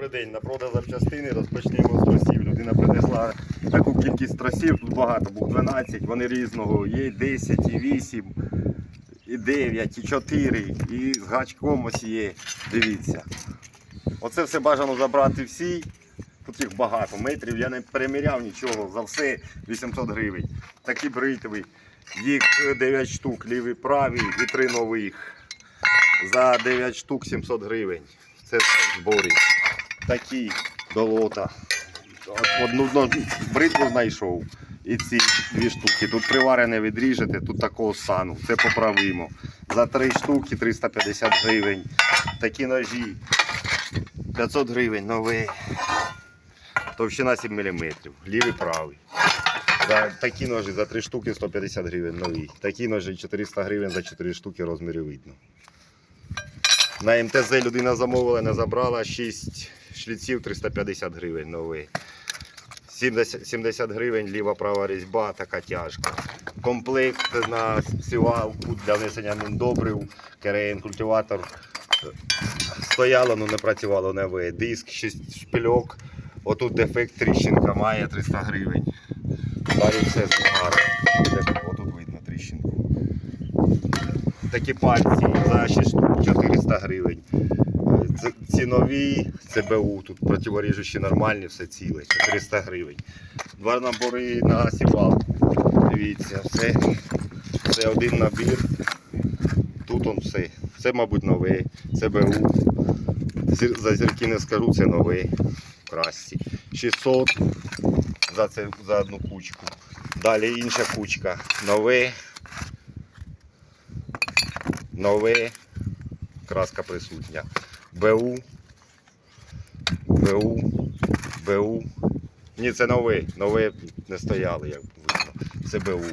Добрий день. На продаж запчастини розпочнемо з тросів. Людина принесла таку кількість тросів, тут багато, був 12, вони різного. Є 10, і 8, і 9, і 4, і з гачком ось є. Дивіться. Оце все бажано забрати всі. Тут їх багато метрів, я не переміряв нічого, за все 800 гривень. Такі бритви. Їх 9 штук, ліві праві і 3 нових. За 9 штук 700 гривень. Це в зборі. Такі долота. Одну, одну бритву знайшов. І ці дві штуки. Тут приварене відріжете, тут такого стану. Це поправимо. За 3 штуки 350 гривень. Такі ножі 500 гривень новий. Товщина 7 мм. Лівий правий. За такі ножі за 3 штуки 150 гривень нові. Такі ножі 400 гривень за 4 штуки розмірі видно. На МТЗ людина замовила, не забрала 6 шліців 350 гривень новий. 70, 70 гривень ліва права різьба, така тяжка. Комплект на сівалку для внесення міндобрив, кереєн культиватор. Стояло, але не працювало нове. Диск, 6 шпильок. Отут дефект тріщинка має 300 гривень. Далі все гарно. Отут видно тріщинку. Такі пальці за 6 400 гривень. Це- Ці нові ЦБУ, тут противоріжучі нормальні, все ціле, 400 гривень. Два набори на сівалку. Дивіться, все, це один набір. Тут он все. Це, мабуть, нове. ЦБУ. За зірки не скажу, це нове. Красті. 600 за, це, за одну кучку. Далі інша кучка. Нове. Нове. Краска присутня. БУ. БУ. БУ. Ні, це нове. Нове не стояли, як видно. Це БУ.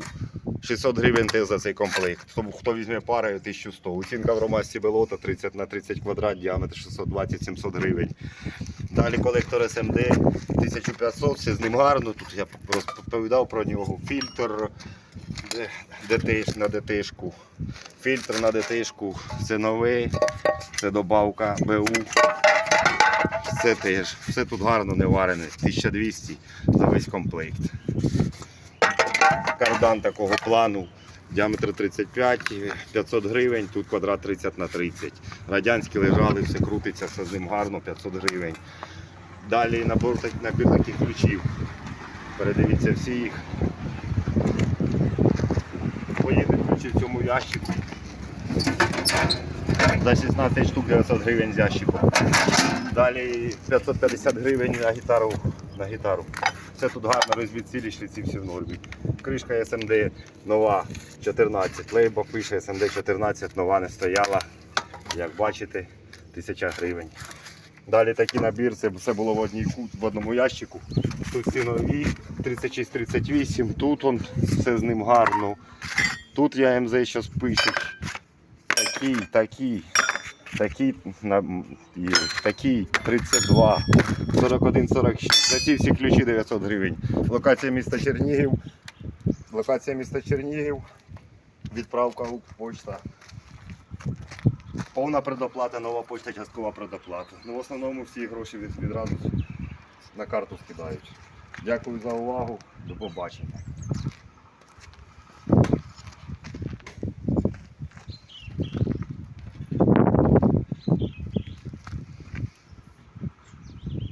600 гривень теж за цей комплект. Хто, хто візьме парою 1100. Оцінка в ромасті Белота 30 на 30 квадрат, діаметр 620-700 гривень. Далі колектор СМД 1500, все з ним гарно. Тут я розповідав про нього. Фільтр ДТ, на ДТшку. Фільтр на ДТшку. Це новий, це добавка БУ. Все теж. Все тут гарно не варене. 1200 за весь комплект. Кардан такого плану. Діаметр 35, 500 гривень, тут квадрат 30 на 30. Радянські лежали, все крутиться, все з ним гарно, 500 гривень. Далі набор, набір таких ключів. Передивіться всі їх. Поїде ключі в цьому ящику. За 16 штук 900 гривень з ящиком. Далі 550 гривень на гітару. На гітару. Все тут гарно розвідцілі, шліці всі в нормі. Кришка СМД нова 14. Лейбо пише СМД 14, нова не стояла. Як бачите, 1000 гривень. Далі такий набір, це все було в, одній, в одному ящику. Тут всі нові, 36-38, тут он, все з ним гарно. Тут я МЗ зараз пишуть. Такий, такий, такий, такий 32, 41, 46. За ці всі ключі 900 гривень. Локація міста Чернігів. Локація міста Чернігів. Відправка почта. Повна предоплата, нова почта, часткова предоплата. Ну, в основному всі гроші від- відразу на карту скидають. Дякую за увагу. До побачення.